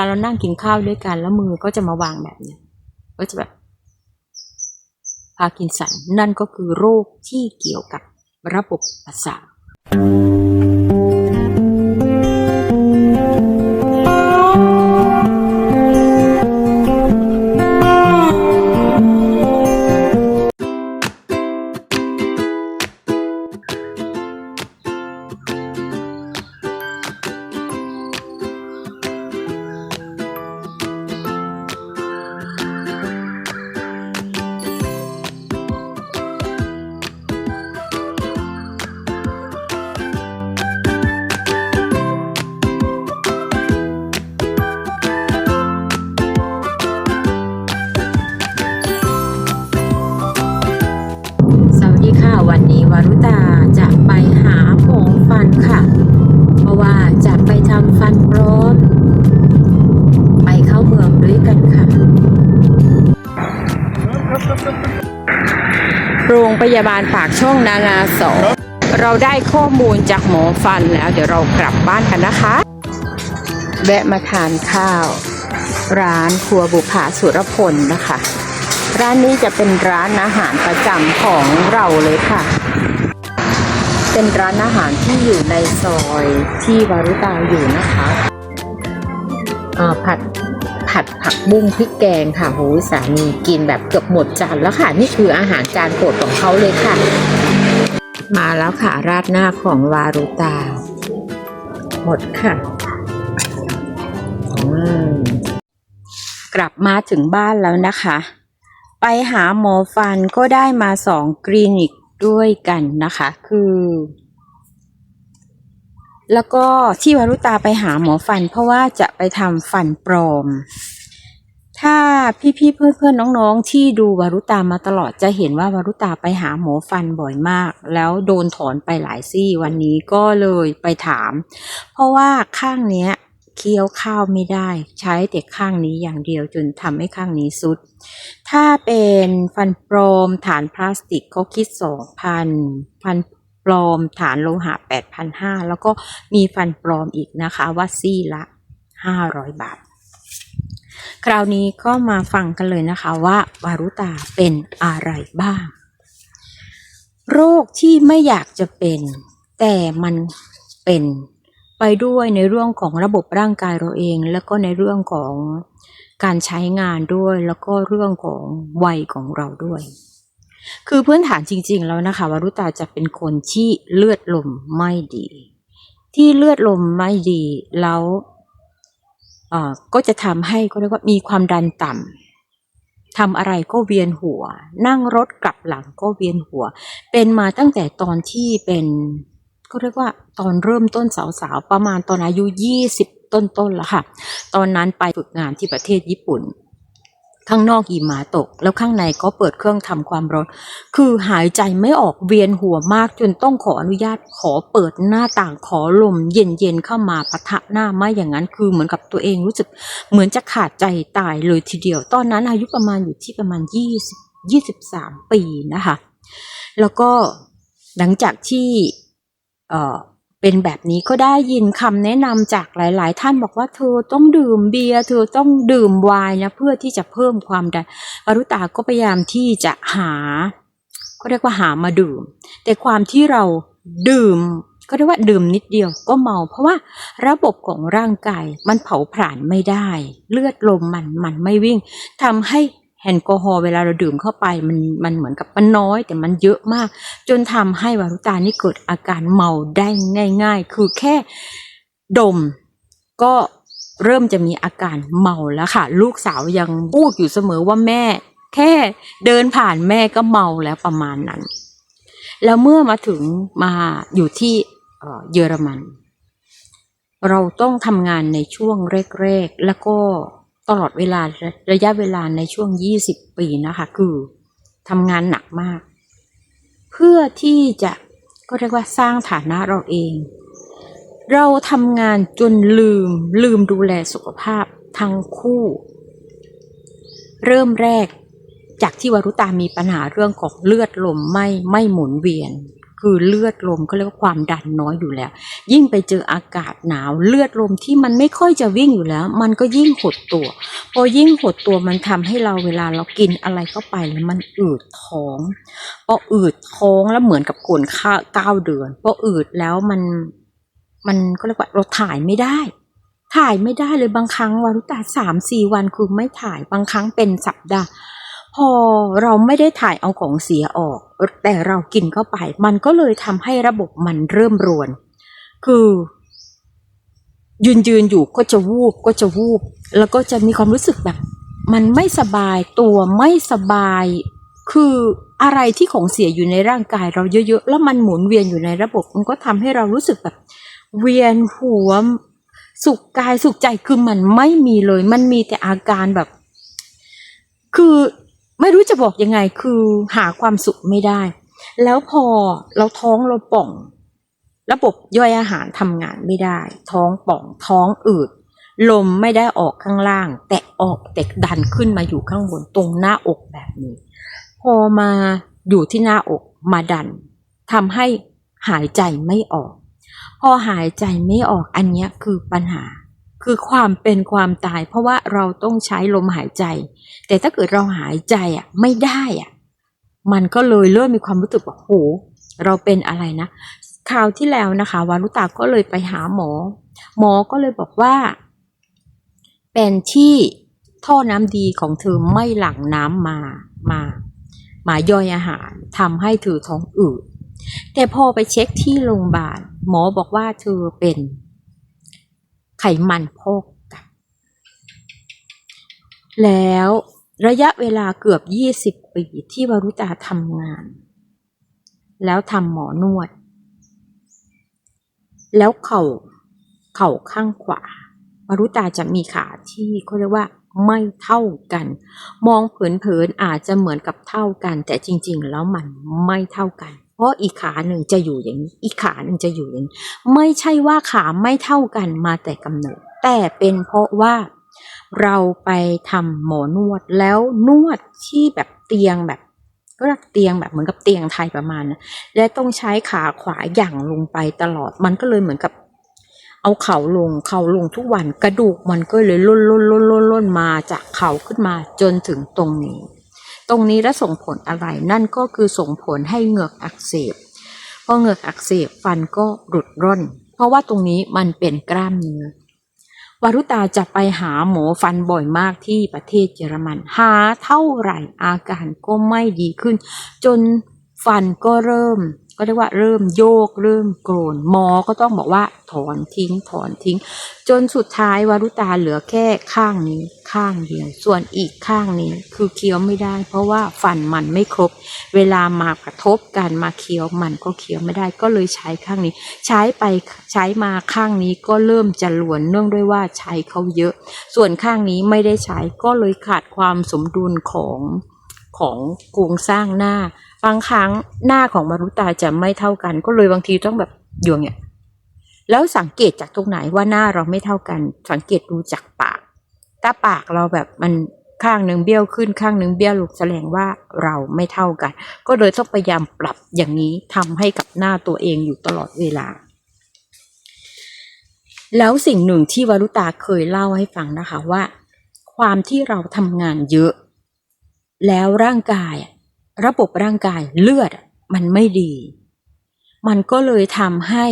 ตอนเรานั่งกินข้าวด้วยกันแล้วมือก็จะมาวางแบบนี้ก็จะแบบพากินสันนั่นก็คือโรคที่เกี่ยวกับระบบประสาท พยาบาลปากช่องนางาสองเราได้ข้อมูลจากหมอฟันแล้ว เดี๋ยวเรากลับบ้านกันนะคะ แวะมาทานข้าว ร้านครัวบุภาสุรพลนะคะ ร้านนี้จะเป็นร้านอาหารประจำของเราเลยค่ะ เป็นร้านอาหารที่อยู่ในซอยที่วารุตาอยู่นะคะอ่อผัด ผัดผักบุ้งพริกแกงค่ะโหสามีกินแบบเกือบหมดจานแล้วค่ะ นี่คืออาหารจานโปรดของเขาเลยค่ะ มาแล้วค่ะราดหน้าของวารุตา หมดค่ะกลับมาถึงบ้านแล้วนะคะ ไปหาหมอฟันก็ได้มาสองคลินิกด้วยกันนะคะ คือ แล้วก็ที่วารุตาไปหาหมอฟัน เพราะว่าจะไปทำฟันปลอม ถ้าพี่ๆเพื่อนๆน้องๆ ที่ดูวารุตามาตลอดจะเห็นว่าวารุตาไปหาหมอฟันบ่อยมาก แล้วโดนถอนไปหลายซี่วันนี้ก็เลยไปถาม เพราะว่าข้างเนี้ยเคี้ยวข้าวไม่ได้ ใช้แต่ข้างนี้อย่างเดียวจนทำให้ข้างนี้สุด ถ้าเป็นฟันปลอมฐานพลาสติกเขาคิดสองพันฟันป ลอมฐานโลหะแปดพันห้าแล้วก็มีฟันปลอมอีกนะคะว่าซี่ละห้าร้อยบาท คราวนี้ก็มาฟังกันเลยนะคะว่าวารุตาเป็นอะไรบ้าง โรคที่ไม่อยากจะเป็น แต่มันเป็นไปด้วยในเรื่องของระบบร่างกายเราเอง แล้วก็ในเรื่องของการใช้งานด้วย แล้วก็เรื่องของวัยของเราด้วย คือพื้นฐานจริง ๆ แล้วนะคะวารุตาจะเป็นคนที่เลือดลมไม่ดี ที่เลือดลมไม่ดีแล้วอ่อก็จะทำให้ก็เรียกว่ามีความดันต่ำทำอะไรก็เวียนหัว นั่งรถกลับหลังก็เวียนหัว เป็นมาตั้งแต่ตอนที่เป็นก็เรียกว่าตอนเริ่มต้นสาวๆ ประมาณตอนอายุ 20 ต้นๆแล้วค่ะ ตอนนั้นไปฝึกงานที่ประเทศญี่ปุ่น ข้างนอกหิมะตก แล้วข้างในก็เปิดเครื่องทำความร้อน คือหายใจไม่ออกเวียนหัวมากจนต้องขออนุญาตขอเปิดหน้าต่างขอลม เย็นๆเข้ามาปะทะหน้าไม่อย่างนั้นคือเหมือนกับตัวเองรู้สึกเหมือนจะขาดใจตายเลยทีเดียว ตอนนั้นอายุประมาณอยู่ที่ประมาณ20 23 ปีนะคะ แล้วก็หลังจากที่เอ่อ เป็นแบบนี้ก็ได้ยินคำแนะนำจากหลาย ๆ ท่านบอกว่าเธอต้องดื่มเบียร์เธอต้องดื่มไวน์นะเพื่อที่จะเพิ่มความดันอรุตาก็พยายามที่จะหาก็เรียกว่าหามาดื่ม แต่ความที่เราดื่มก็เรียกว่าดื่มนิดเดียวก็เมา เพราะว่าระบบของร่างกายมันเผาผลาญไม่ได้ เลือดลมมันมันไม่วิ่งทำให้ แอลกอฮอล์เวลาเราดื่มเข้าไปมันมันเหมือนกับมันน้อย แต่มันเยอะมาก จนทำให้วารุตานี่เกิดอาการเมาได้ง่าย ๆ คือแค่ดมก็เริ่มจะมีอาการเมาแล้วค่ะ ลูกสาวยังพูดอยู่เสมอว่าแม่ แค่เดินผ่านแม่ก็เมาแล้วประมาณนั้น แล้วเมื่อมาถึงมาอยู่ที่เยอรมัน เราต้องทำงานในช่วงแรกๆ แล้วก็ ตลอดเวลาระยะเวลาในช่วง 20 ปีนะคะ คือทำงานหนักมาก เพื่อที่จะก็เรียกว่าสร้างฐานะเราเอง เราทำงานจนลืมลืมดูแลสุขภาพทั้งคู่ เริ่มแรกจากที่วรุตามีปัญหาเรื่องของเลือดลมไม่ไม่หมุนเวียน คือเลือดลมก็เรียกว่าความดันน้อยอยู่แล้ว ยิ่งไปเจออากาศหนาวเลือดลมที่มันไม่ค่อยจะวิ่งอยู่แล้ว มันก็ยิ่งหดตัว พอยิ่งหดตัวมันทำให้เราเวลาเรากินอะไรเข้าไปแล้วมันอืดท้องพออืดท้องแล้วเหมือนกับกวนข้าวเก้าเดือนพออืดแล้วมันมันก็เรียกว่าเราถ่ายไม่ได้ ถ่ายไม่ได้เลยบางครั้งวารุตาสามสี่วันคือไม่ถ่ายบางครั้งเป็นสัปดาห์ พอเราไม่ได้ถ่ายเอาของเสียออก แต่เรากินเข้าไป มันก็เลยทำให้ระบบมันเริ่มรวน คือ ยืนยืนอยู่ก็จะวูบก็จะวูบ แล้วก็จะมีความรู้สึกแบบ มันไม่สบายตัวไม่สบาย คืออะไรที่ของเสียอยู่ในร่างกายเราเยอะๆ แล้วมันหมุนเวียนอยู่ในระบบ มันก็ทำให้เรารู้สึกแบบ เวียนหัว สุขกายสุขใจคือมันไม่มีเลย มันมีแต่อาการแบบ คือ ไม่รู้จะบอกยังไงคือหาความสุขไม่ได้ แล้วพอเราท้องเราป่อง ระบบย่อยอาหารทำงานไม่ได้ ท้องป่องท้องอืด ลมไม่ได้ออกข้างล่าง แต่ออกแต่ดันขึ้นมาอยู่ข้างบนตรงหน้าอกแบบนี้ พอมาอยู่ที่หน้าอกมาดันทำให้หายใจไม่ออก พอหายใจไม่ออกอันนี้คือปัญหา คือความเป็นความตาย เพราะว่าเราต้องใช้ลมหายใจ แต่ถ้าเกิดเราหายใจอะไม่ได้อะมันก็เลยเริ่มมีความรู้สึกว่าโหเราเป็นอะไรนะคราวที่แล้วนะคะวารุตาก็เลยไปหาหมอ หมอก็เลยบอกว่า เป็นที่ท่อน้ำดีของเธอไม่หลั่งน้ำมามามาย่อยอาหารทำให้เธอท้องอืดแต่พอไปเช็คที่โรงพยาบาลหมอบอกว่าเธอเป็น ไขมันพอกตับแล้วระยะเวลาเกือบ20ปีที่วรุตาทำงาน แล้วทำหมอนวด แล้วเข่าเข่าข้างขวาวรุตาจะมีขาที่เขาเรียกว่าไม่เท่ากัน มองเผินๆอาจจะเหมือนกับเท่ากัน แต่จริง ๆ แล้วมันไม่เท่ากัน เพราะอีกขาหนึ่งจะอยู่อย่างนี้ อีกขาหนึ่งจะอยู่อย่างนี้ ไม่ใช่ว่าขาไม่เท่ากันมาแต่กำเนิด แต่เป็นเพราะว่าเราไปทำหมอนวดแล้วนวดที่แบบเตียงแบบก็เรียกเตียงแบบเหมือนกับเตียงไทยประมาณนะและต้องใช้ขาขวาหยั่งลงไปตลอด มันก็เลยเหมือนกับ เอาเข่าลงเข่าลงทุกวันกระดูกมันก็เลยล่นล่นล่นล่นล่นมาจากเข่าขึ้นมาจนถึงตรงนี้ ตรงนี้แล้วส่งผลอะไร นั่นก็คือส่งผลให้เหงือกอักเสบพอเหงือกอักเสบฟันก็หลุดร่น เพราะว่าตรงนี้มันเป็นกล้ามเนื้อวารุตาจะไปหาหมอฟันบ่อยมากที่ประเทศเยอรมัน หาเท่าไหร่อาการก็ไม่ดีขึ้น จนฟันก็เริ่ม ก็เรียกว่าเริ่มโยกเริ่มโกรนหมอก็ต้องบอกว่าถอนทิ้งถอนทิ้ง จนสุดท้ายวารุตาเหลือแค่ข้างนี้ข้างเดียว ส่วนอีกข้างนี้คือเคี้ยวไม่ได้ เพราะว่าฟันมันไม่ครบ เวลามากระทบกันมาเคี้ยวมันก็เคี้ยวไม่ได้ก็เลยใช้ข้างนี้ ใช้ไปใช้มาข้างนี้ก็เริ่มจะหลวนเนื่องด้วยว่าใช้เขาเยอะ ส่วนข้างนี้ไม่ได้ใช้ก็เลยขาดความสมดุลของของโครงสร้างหน้า บางครั้งหน้าของมารุตาจะไม่เท่ากัน ก็เลยบางทีต้องแบบอยู่อย่างเงี้ยแล้วสังเกตจากตรงไหนว่าหน้าเราไม่เท่ากัน สังเกตดูจากปาก ถ้าปากเราแบบมันข้างหนึ่งเบี้ยวขึ้นข้างหนึ่งเบี้ยวลงแสดงว่าเราไม่เท่ากัน ก็เลยต้องพยายามปรับอย่างนี้ทำให้กับหน้าตัวเองอยู่ตลอดเวลา แล้วสิ่งหนึ่งที่วารุตาเคยเล่าให้ฟังนะคะว่า ความที่เราทำงานเยอะ แล้วร่างกาย ระบบร่างกายเลือดมันไม่ดี มันก็เลยทำให้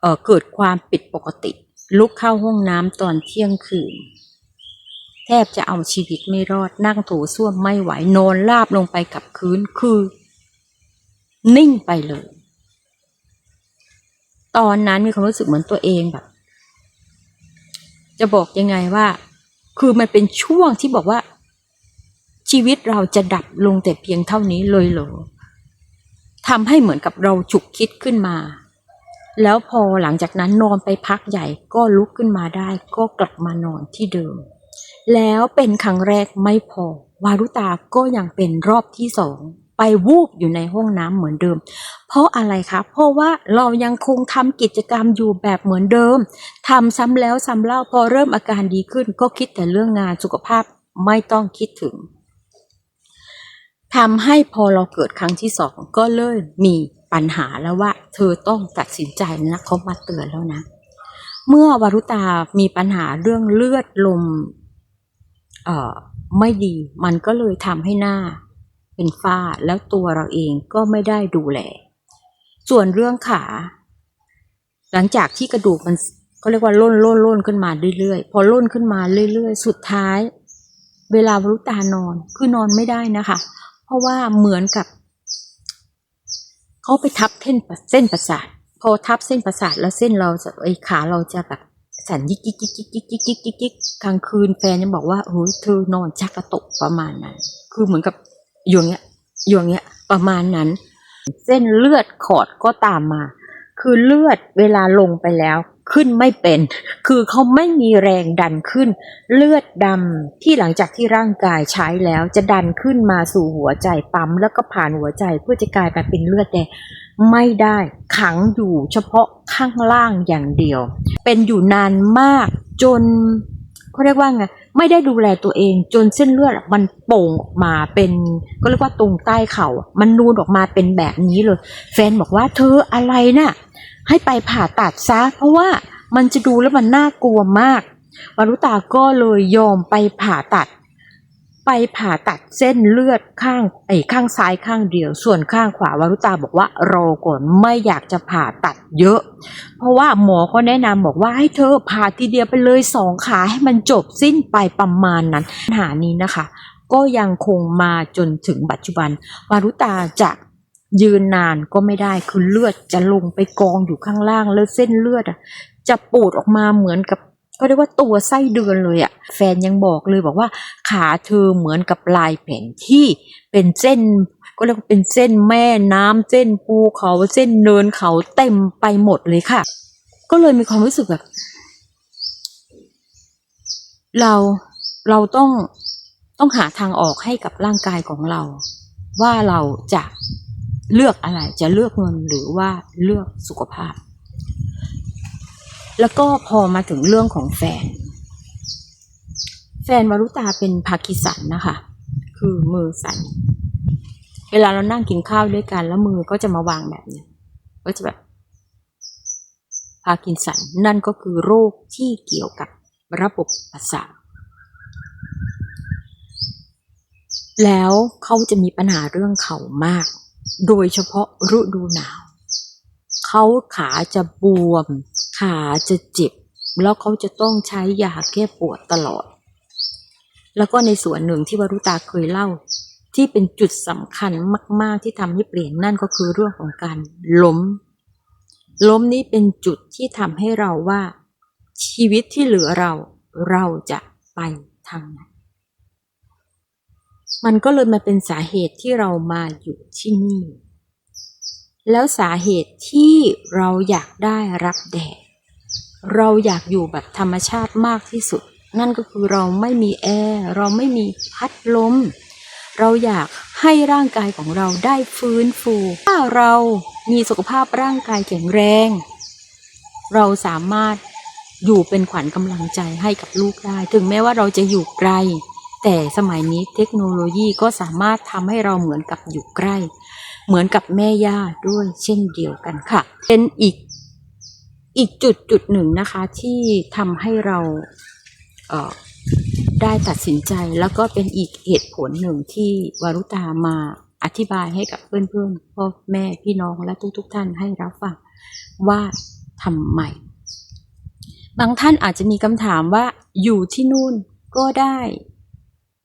เเกิดความผิดปกติ ลุกเข้าห้องน้ำตอนเที่ยงคืน แทบจะเอาชีวิตไม่รอดนั่งโถส้วมไม่ไหวนอนราบลงไปกับพื้นคือ นิ่งไปเลย ตอนนั้นมีความรู้สึกเหมือนตัวเองแบบ จะบอกยังไงว่า คือมันเป็นช่วงที่บอกว่า ชีวิตเราจะดับลงแต่เพียงเท่านี้เลยเหรอทำให้เหมือนกับเราฉุกคิดขึ้นมา แล้วพอหลังจากนั้นนอนไปพักใหญ่ก็ลุกขึ้นมาได้ ก็กลับมานอนที่เดิม แล้วเป็นครั้งแรกไม่พอ วารุตาก็ยังเป็นรอบที่สองไปวูบอยู่ในห้องน้ำเหมือนเดิม เพราะอะไรคะ เพราะว่าเรายังคงทำกิจกรรมอยู่แบบเหมือนเดิมทำซ้ำแล้วซ้ำเล่าพอเริ่มอาการดีขึ้น ก็คิดแต่เรื่องงานสุขภาพไม่ต้องคิดถึง ทำให้พอเราเกิดครั้งที่สองก็เริ่มมีปัญหาแล้วว่า เธอต้องตัดสินใจนะเขามาเตือนแล้วนะ เมื่อวารุตามีปัญหาเรื่องเลือดลมเอ่อไม่ดี มันก็เลยทำให้หน้า เป็นฝ้าแล้วตัวเราเองก็ไม่ได้ดูแล ส่วนเรื่องขา หลังจากที่กระดูกมันเขาเรียกว่าล่นล่นล่นขึ้นมาเรื่อยๆ พอล่นขึ้นมาเรื่อยๆ สุดท้าย เวลาวรุตานอนคือนอนไม่ได้นะคะ เพราะว่าเหมือนกับเขาไปทับเส้นเส้นประสาทพอทับเส้นประสาทแล้วเส้นเราจะไอ้ขาเราจะแบบสั่นยิกยิกยิกยิกยิกยิกยิกยิกยิกกลางคืนแฟนยังบอกว่าเฮ้ยเธอนอนชักกระตุกประมาณนั้น คือเหมือนกับอยู่างเงี้ยอยู่อย่างเงี้ยประมาณนั้น เส้นเลือดขอดก็ตามมา คือเลือดเวลาลงไปแล้ว ขึ้นไม่เป็น คือเขาไม่มีแรงดันขึ้น เลือดดำที่หลังจากที่ร่างกายใช้แล้วจะดันขึ้นมาสู่หัวใจปั๊ม แล้วก็ผ่านหัวใจเพื่อจะกลายไปเป็นเลือดแดงไม่ได้ขังอยู่เฉพาะข้างล่างอย่างเดียว เป็นอยู่นานมากจนเขาเรียกว่าไงไม่ได้ดูแลตัวเองจนเส้นเลือดมันโป่งออกมาเป็นก็เรียกว่าตรงใต้เข่ามันนูนออกมาเป็นแบบนี้เลย แฟนบอกว่าเธออะไรน่ะ ให้ไปผ่าตัดซะ เพราะว่ามันจะดูแล้วมันน่ากลัวมากวารุตาก็เลยยอมไปผ่าตัด ไปผ่าตัดเส้นเลือดข้างไอ้ข้างซ้ายข้างเดียว ส่วนข้างขวาวารุตาบอกว่ารอก่อนไม่อยากจะผ่าตัดเยอะ เพราะว่าหมอเขาแนะนำบอกว่าให้เธอผ่าทีเดียวไปเลยสองขาให้มันจบสิ้นไปประมาณนั้นปัญหานี้นะคะ ก็ยังคงมาจนถึงปัจจุบันวารุตาจะ ยืนนานก็ไม่ได้คือเลือดจะลงไปกองอยู่ข้างล่างแล้วเส้นเลือดอะจะปูดออกมาเหมือนกับก็เรียกว่าตัวไส้เดือนเลยอะแฟนยังบอกเลยบอกว่าขาเธอเหมือนกับลายแผนที่เป็นเส้น ก็เรียกว่าเป็นเส้นแม่น้ำเส้นภูเขาเส้นเนินเขาเต็มไปหมดเลยค่ะ ก็เลยมีความรู้สึกแบบ เราเราต้องต้องหาทางออกให้กับร่างกายของเรา ว่าเราจะ เลือกอะไรจะเลือกเงินหรือว่าเลือกสุขภาพ แล้วก็พอมาถึงเรื่องของแฟน แฟนวรุตาเป็นพากิสันนะคะ คือมือสั่นเวลาเรานั่งกินข้าวด้วยกัน แล้วมือก็จะมาวางแบบนี้ก็จะแบบพากินสันนั่นก็คือโรคที่เกี่ยวกับระบบประสาทแล้วเขาจะมีปัญหาเรื่องเข่ามาก โดยเฉพาะฤดูหนาว เขาขาจะบวม ขาจะเจ็บ แล้วเขาจะต้องใช้ยาแก้ปวดตลอด แล้วก็ในส่วนหนึ่งที่วรุตาเคยเล่า ที่เป็นจุดสำคัญมาก ๆที่ทำให้เปลี่ยนนั่นก็คือเรื่องของการล้ม ล้มนี้เป็นจุดที่ทำให้เราว่า ชีวิตที่เหลือเราเราจะไปทางไหน มันก็เลยมาเป็นสาเหตุที่เรามาอยู่ที่นี่ แล้วสาเหตุที่เราอยากได้รับแดด เราอยากอยู่แบบธรรมชาติมากที่สุด นั่นก็คือเราไม่มีแอร์เราไม่มีพัดลม เราอยากให้ร่างกายของเราได้ฟื้นฟู ถ้าเรามีสุขภาพร่างกายแข็งแรง เราสามารถอยู่เป็นขวัญกำลังใจให้กับลูกได้ ถึงแม้ว่าเราจะอยู่ไกล แต่สมัยนี้เทคโนโลยีก็สามารถทำให้เราเหมือนกับอยู่ใกล้ เหมือนกับแม่ย่าด้วยเช่นเดียวกันค่ะ เป็นอีกอีกจุดจุดหนึ่งนะคะที่ทำให้เราเได้ตัดสินใจแล้วก็เป็นอีกเหตุผลหนึ่งที่วารุตามาอธิบายให้กับเพื่อนๆพ่อแม่พี่น้องและทุกๆทท่านให้รับฟังว่าทำไมบางท่านอาจจะมีคำถามว่าอยู่ที่นู่นก็ได้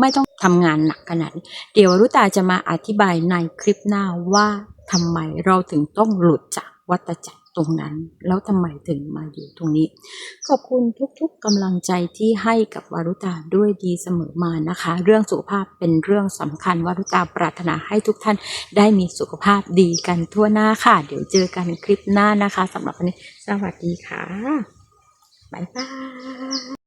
ไม่ต้องทำงานหนักขนาดนี้เดี๋ยววรุตาจะมาอธิบายในคลิปหน้าว่าทำไมเราถึงต้องหลุดจากวัฏจักรตรงนั้น แล้วทำไมถึงมาอยู่ตรงนี้ ขอบคุณทุกๆกำลังใจที่ให้กับวารุตาด้วยดีเสมอมานะคะ เรื่องสุขภาพเป็นเรื่องสำคัญวารุตาปรารถนาให้ทุกท่านได้มีสุขภาพดีกันทั่วหน้าค่ะ เดี๋ยวเจอกันคลิปหน้านะคะสำหรับวันนี้ สวัสดีค่ะบ๊ายบาย